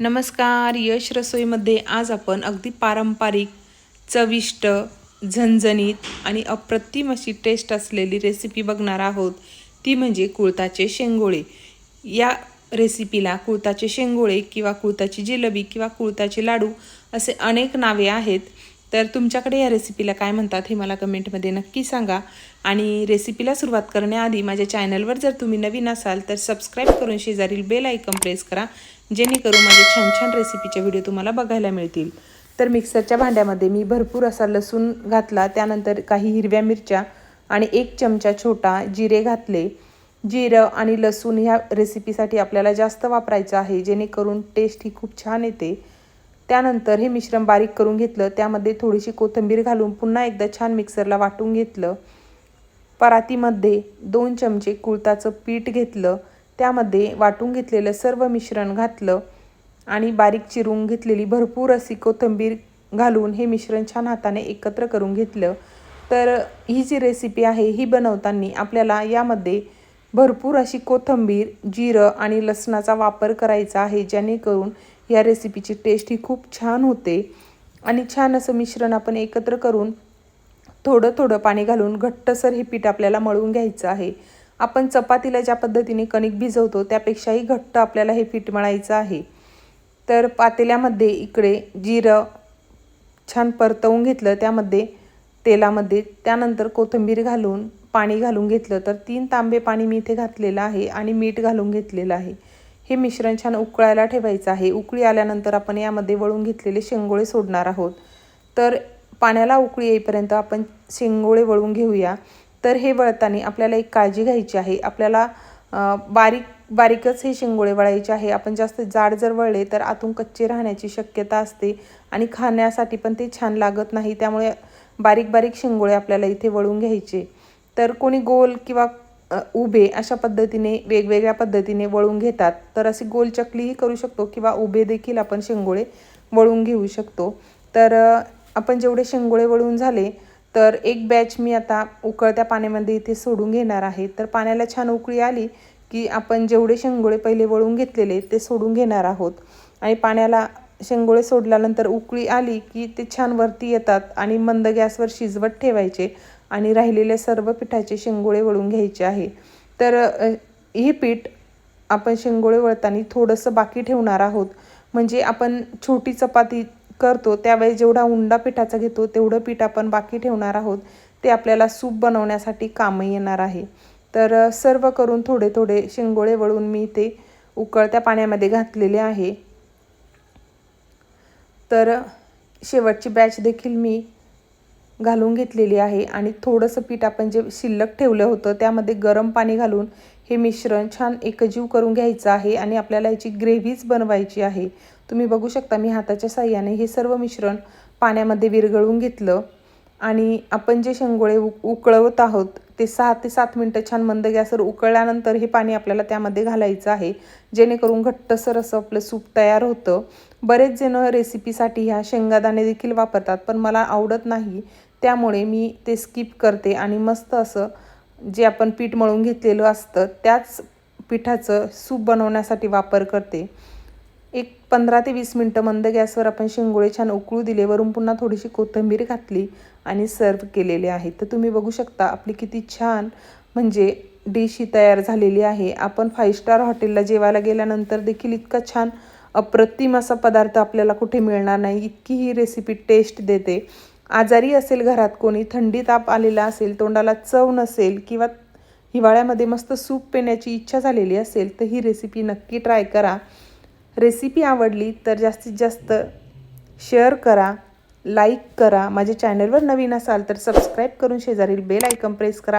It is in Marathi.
नमस्कार यश रसोईमध्ये आज आपण अगदी पारंपरिक चविष्ट झणझणीत आणि अप्रतिम अशी टेस्ट असलेली रेसिपी बघणार आहोत. ती म्हणजे कुळताचे शेंगोळे. या रेसिपीला कुळताचे शेंगोळे किंवा कुळताची जिलबी किंवा कुळताचे लाडू असे अनेक नावे आहेत. तर तुमच्याकडे या रेसिपीला काय म्हणतात हे मला कमेंटमध्ये नक्की सांगा. आणि रेसिपीला सुरुवात करण्याआधी माझ्या चॅनलवर जर तुम्ही नवीन असाल तर सबस्क्राईब करून शेजारील बेल आयकॉन प्रेस करा जेणेकरून माझे छान छान रेसिपीचे व्हिडिओ तुम्हाला बघायला मिळतील. तर मिक्सरच्या भांड्यामध्ये मी भरपूर असा लसूण घातला त्यानंतर काही हिरव्या मिरच्या आणि एक चमचा छोटा जिरे घातले. जिरं आणि लसूण ह्या रेसिपीसाठी आपल्याला जास्त वापरायचं आहे जेणेकरून टेस्ट ही खूप छान येते. त्यानंतर हे मिश्रण बारीक करून घेतलं त्यामध्ये थोडीशी कोथिंबीर घालून पुन्हा एकदा छान मिक्सरला वाटून घेतलं. परातीमध्ये दोन चमचे कुळताचं पीठ घेतलं त्यामध्ये वाटून घेतलेलं सर्व मिश्रण घातलं आणि बारीक चिरून घेतलेली भरपूर अशी कोथिंबीर घालून हे मिश्रण छान हाताने एकत्र करून घेतलं. तर ही जी रेसिपी आहे ही बनवताना आपल्याला यामध्ये भरपूर अशी कोथिंबीर जिरं आणि लसणाचा वापर करायचा आहे जेणेकरून या रेसिपीची टेस्ट ही खूप छान होते. आणि छान असं मिश्रण आपण एकत्र करून थोडं थोडं पाणी घालून घट्टसर हे पीठ आपल्याला मळून घ्यायचं आहे. आपण चपातीला ज्या पद्धतीने कणिक भिजवतो त्यापेक्षाही घट्ट आपल्याला हे पीठ मळायचं आहे. तर पातेल्यामध्ये इकडे जिरं छान परतवून घेतलं त्यामध्ये तेलामध्ये त्यानंतर कोथिंबीर घालून पाणी घालून घेतलं तर तीन तांबे पाणी मी इथे घातलेलं आहे आणि मीठ घालून घेतलेलं आहे. हे मिश्रण छान उकळायला ठेवायचं आहे. उकळी आल्यानंतर आपण यामध्ये वळून घेतलेले शेंगोळे सोडणार आहोत. तर पाण्याला उकळी येईपर्यंत आपण शेंगोळे वळून घेऊया. तर हे वळताना आपल्याला एक काळजी घ्यायची आहे. आपल्याला बारीक बारीकच हे शेंगोळे वळायचे आहे. आपण जास्त जाड जर वळले तर आतून कच्चे राहण्याची शक्यता असते आणि खाण्यासाठी पण ते छान लागत नाही. त्यामुळे बारीक बारीक शेंगोळे आपल्याला इथे वळून घ्यायचे. तर कोणी गोल किंवा उभे अशा पद्धतीने वेगवेगळ्या पद्धतीने वळून घेतात. तर अशी गोल चकलीही करू शकतो किंवा उभे देखील आपण शेंगोळे वळून घेऊ शकतो. तर आपण जेवढे शेंगोळे वळून झाले तर एक बॅच मी आता उकळत्या पाण्यामध्ये इथे सोडून घेणार आहे. तर पाण्याला छान उकळी आली की आपण जेवढे शेंगोळे पहिले वळून घेतलेले ते सोडून घेणार आहोत. आणि पाण्याला शेंगोळे सोडल्यानंतर उकळी आली की ते छान वरती येतात आणि मंद गॅसवर शिजवत ठेवायचे. आणि राहिलेले सर्व पिठाचे शेंगोळे वळून घ्यायचे आहे. तर हे पीठ आपण शेंगोळे वळताना थोडंसं बाकी ठेवणार आहोत. म्हणजे आपण छोटी चपाती करतो त्यावेळी जेवढा उंडा पिठाचा घेतो तेवढं पीठ आपण बाकी ठेवणार आहोत. ते आपल्याला सूप बनवण्यासाठी कामं येणार आहे. तर सर्व करून थोडे थोडे शेंगोळे वळून मी ते उकळत्या पाण्यामध्ये घातलेले आहे. तर शेवटची बॅच देखील मी घालून घेतलेली आहे आणि थोडंसं पीठ आपण जे शिल्लक ठेवलं होतं त्यामध्ये गरम पाणी घालून हे मिश्रण छान एकजीव करून घ्यायचं आहे आणि आपल्याला याची ग्रेव्हीच बनवायची आहे. तुम्ही बघू शकता मी हाताच्या साह्याने हे सर्व मिश्रण पाण्यामध्ये विरघळून घेतलं आणि आपण जे शेंगोळे उ उकळवत आहोत ते सहा ते सात मिनटं छान मंद गॅसवर उकळल्यानंतर हे पाणी आपल्याला त्यामध्ये घालायचं आहे. जेणेकरून घट्टसर असं आपलं सूप तयार होतं. बरेच जण रेसिपीसाठी ह्या शेंगादाणे देखील वापरतात पण मला आवडत नाही. त्यामुळे मी ते स्किप करते आणि मस्त असं जे आपण पीठ मळून घेतलेलं असतं त्याच पिठाचं सूप बनवण्यासाठी वापर करते. एक पंधरा ते वीस मिनटं मंद गॅसवर आपण शेंगोळे छान उकळू दिले वरून पुन्हा थोडीशी कोथिंबीर घातली आणि सर्व केलेले आहे. तर तुम्ही बघू शकता आपली किती छान म्हणजे डिश ही तयार झालेली आहे. आपण फाईव्ह स्टार हॉटेलला जेवायला गेल्यानंतर देखील इतका छान अप्रतिम असा पदार्थ आपल्याला कुठे मिळणार नाही इतकी ही रेसिपी टेस्ट देते. आजारी असेल घरात कोणी थंडी ताप आलेला असेल तोंडाला चव नसेल किंवा हिवाळ्यामध्ये मस्त सूप पिण्याची इच्छा झालेली असेल तर ही रेसिपी नक्की ट्राय करा. रेसिपी आवडली तर जास्तीत जास्त शेअर करा लाईक करा. माझ्या चॅनलवर नवीन असाल तर सबस्क्राईब करून शेजारील बेल आयकन प्रेस करा.